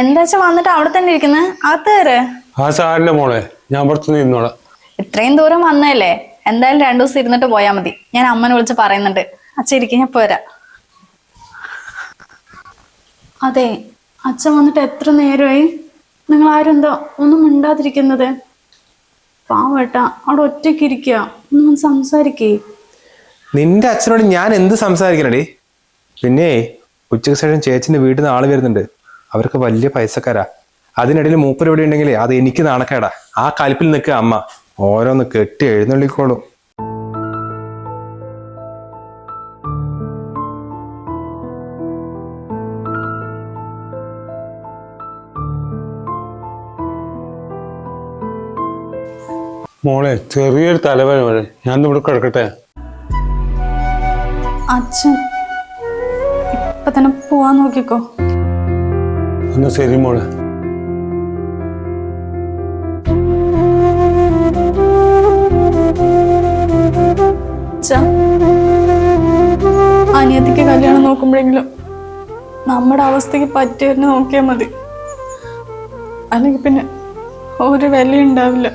എന്താ വെച്ചാ വന്നിട്ട് അവിടെ തന്നെ ഇരിക്കുന്നത് അകത്ത് കയറ്. ആ സാറിന്റെ മോളെ ഞാൻ പുറത്ത് നിന്നോളാം ഇത്രയും ദൂരം വന്നല്ലേ എന്തായാലും രണ്ടു ദിവസം ഇരുന്നിട്ട് പോയാ മതി. ഞാൻ അമ്മനെ വിളിച്ച് പറയുന്നുണ്ട്. അച്ഛൻ ഇരിക്കും ഞാൻ പോരാ. അതെ അച്ഛൻ വന്നിട്ട് എത്ര നേരമായി? നിങ്ങൾ ആരും എന്താ ഒന്നും മിണ്ടാതിരിക്കുന്നത്? പാവട്ടാ അവിടെ ഒറ്റയ്ക്ക് ഇരിക്കുക ഒന്നും സംസാരിക്കേ. നിന്റെ അച്ഛനോട് ഞാൻ എന്ത് സംസാരിക്കണടി? പിന്നെ ഉച്ചയ്ക്ക് ശേഷം ചേച്ചിന്റെ വീട്ടിൽ നിന്ന് ആൾ വരുന്നുണ്ട്. അവർക്ക് വലിയ പൈസക്കാരാ. അതിനിടയിൽ മൂപ്പര് ഇവിടെ ഉണ്ടെങ്കിൽ അത് എനിക്ക് നാണക്കേടാ. ആ കലിപ്പിൽ നിൽക്കുക അമ്മ. ഓരോന്ന് കെട്ടി എഴുന്നള്ളിക്കോളും. മോളെ ചെറിയൊരു തലവേദന വരെ. ഞാൻ ഇവിടെ കിടക്കട്ടെ? അച്ഛൻ ഇപ്പൊ തന്നെ പോവാൻ നോക്കിക്കോ. എന്നാ ശരി മോളെ. അനിയത്തിക്ക് കല്യാണം നോക്കുമ്പോഴെങ്കിലും നമ്മുടെ അവസ്ഥക്ക് പറ്റിയെന്ന് നോക്കിയാൽ മതി. അല്ലെങ്കിൽ പിന്നെ ഒരു വില ഉണ്ടാവില്ല.